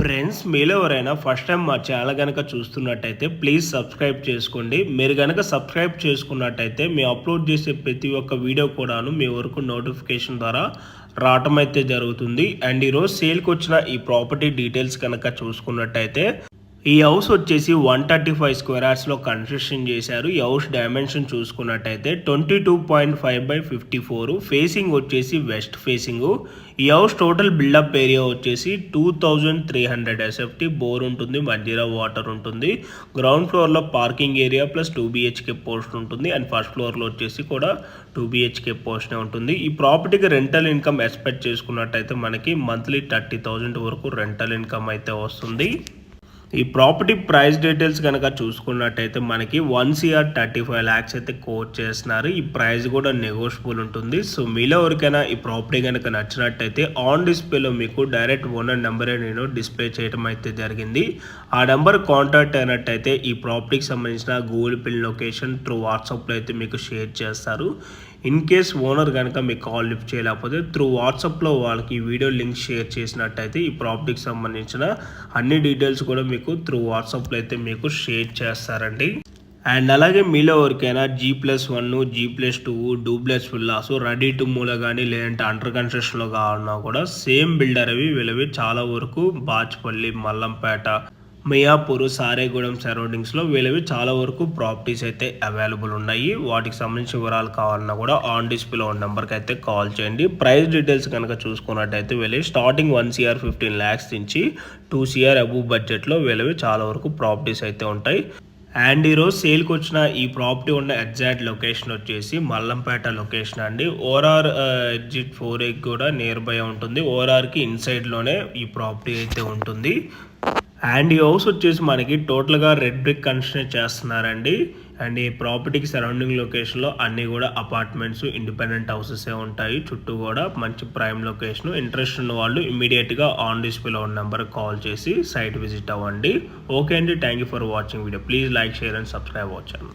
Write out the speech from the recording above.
Friends మీలో ఎవరైనా first time మా ఛానల్ కనుక చూస్తున్నట్టయితే ప్లీజ్ సబ్స్క్రైబ్ చేసుకోండి. మీరు కనుక సబ్స్క్రైబ్ చేసుకున్నట్టయితే మేము అప్లోడ్ చేసే ప్రతి ఒక్క వీడియో కూడాను మీ వరకు నోటిఫికేషన్ ద్వారా రావటం అయితే జరుగుతుంది. అండ్ ఈరోజు సేల్కి వచ్చిన ఈ ప్రాపర్టీ డీటెయిల్స్ కనుక చూసుకున్నట్టయితే ఈ హౌస్ వచ్చేసి వన్ థర్టీ ఫైవ్ స్క్వేర్ యార్డ్స్లో కన్స్ట్రక్షన్ చేశారు. ఈ హౌస్ డైమెన్షన్ చూసుకున్నట్టయితే twenty two point five by fifty four facing వచ్చేసి వెస్ట్ ఫేసింగ్ ఈ హౌస్ టోటల్ బిల్డప్ ఏరియా వచ్చేసి two thousand three hundred SFT bore ఉంటుంది మధ్యలో వాటర్ ఉంటుంది. గ్రౌండ్ ఫ్లోర్లో parking area plus two BHK post ఉంటుంది. అండ్ ఫస్ట్ ఫ్లోర్లో వచ్చేసి కూడా టూ బిహెచ్కే పోస్ట్నే ఉంటుంది. ఈ ప్రాపర్టీకి రెంటల్ ఇన్కమ్ ఎక్స్పెక్ట్ చేసుకున్నట్టయితే మనకి మంత్లీ థర్టీ థౌజండ్ వరకు రెంటల్ ఇన్కమ్ అయితే వస్తుంది. ఈ ప్రాపర్టీ ప్రైస్ డీటెయిల్స్ కనుక చూసుకున్నట్టయితే మనకి one CR thirty five lakhs అయితే కోట్ చేస్తున్నారు. ఈ ప్రైస్ కూడా నెగోషియబుల్ ఉంటుంది. సో మీలో ఎవరికైనా ఈ ప్రాపర్టీ కనుక నచ్చినట్టయితే ఆన్ డిస్ప్లేలో మీకు డైరెక్ట్ ఓనర్ నెంబరే నేను డిస్ప్లే చేయడం అయితే జరిగింది. ఆ నెంబర్ కాంటాక్ట్ అయినట్టయితే ఈ ప్రాపర్టీకి సంబంధించిన గూగుల్ పిన్ లొకేషన్ త్రూ వాట్సాప్లో అయితే మీకు షేర్ చేస్తారు. ఇన్ కేస్ ఓనర్ కనుక మీకు కాల్ లిఫ్ట్ చేయలేకపోతే త్రూ వాట్సాప్లో వాళ్ళకి ఈ వీడియో లింక్ షేర్ చేసినట్టయితే ఈ ప్రాపర్టీకి సంబంధించిన అన్ని డీటెయిల్స్ కూడా మీకు త్రూ వాట్సాప్లో అయితే మీకు షేర్ చేస్తారండి. అండ్ అలాగే మీలో ఎవరికైనా G plus one G plus two duplex villas ready to మూల కానీ లేదంటే అండర్ కన్స్ట్రక్షన్లో కావాలన్నా కూడా సేమ్ బిల్డర్ అవి వీళ్ళవి చాలా వరకు బాచ్పల్లి మల్లంపేట మియాపూర్ సారేగూడెం సరౌండింగ్స్లో వీళ్ళవి చాలా వరకు ప్రాపర్టీస్ అయితే అవైలబుల్ ఉన్నాయి. వాటికి సంబంధించిన వివరాలు కావాలన్నా కూడా ఆన్ డిస్ప్లేలో ఉన్న నెంబర్కి అయితే కాల్ చేయండి. ప్రైస్ డీటెయిల్స్ కనుక చూసుకున్నట్టయితే వీళ్ళవి starting one CR fifteen lakhs నుంచి టూ సిఆర్ అబూ బడ్జెట్లో వీళ్ళవి చాలా వరకు ప్రాపర్టీస్ అయితే ఉంటాయి. అండ్ ఈరోజు సేల్కి వచ్చిన ఈ ప్రాపర్టీ ఉన్న ఎగ్జాక్ట్ లొకేషన్ వచ్చేసి మల్లంపేట లొకేషన్ అండి. ఓఆర్ఆర్ ఎగ్జిట్ ఫోర్ ఎగ్ కూడా నియర్ బై ఉంటుంది. ఓఆర్ఆర్కి ఇన్సైడ్లోనే ఈ ప్రాపర్టీ అయితే ఉంటుంది. అండ్ ఈ హౌస్ వచ్చేసి మనకి టోటల్గా రెడ్ బ్రిక్ కన్స్ట్రక్షన్ చేస్తున్నారండి. అండ్ ఈ ప్రాపర్టీకి సరౌండింగ్ లొకేషన్లో అన్నీ కూడా అపార్ట్మెంట్స్ ఇండిపెండెంట్ హౌసెస్ ఉంటాయి. చుట్టూ కూడా మంచి ప్రైమ్ లొకేషన్. ఇంట్రెస్ట్ ఉన్న వాళ్ళు ఇమీడియట్గా ఆన్ డిస్ప్లేలో ఉన్న నెంబర్ కాల్ చేసి సైట్ విజిట్ అవ్వండి. ఓకే అండి. Thank you for watching video. Please like share and subscribe వచ్చాను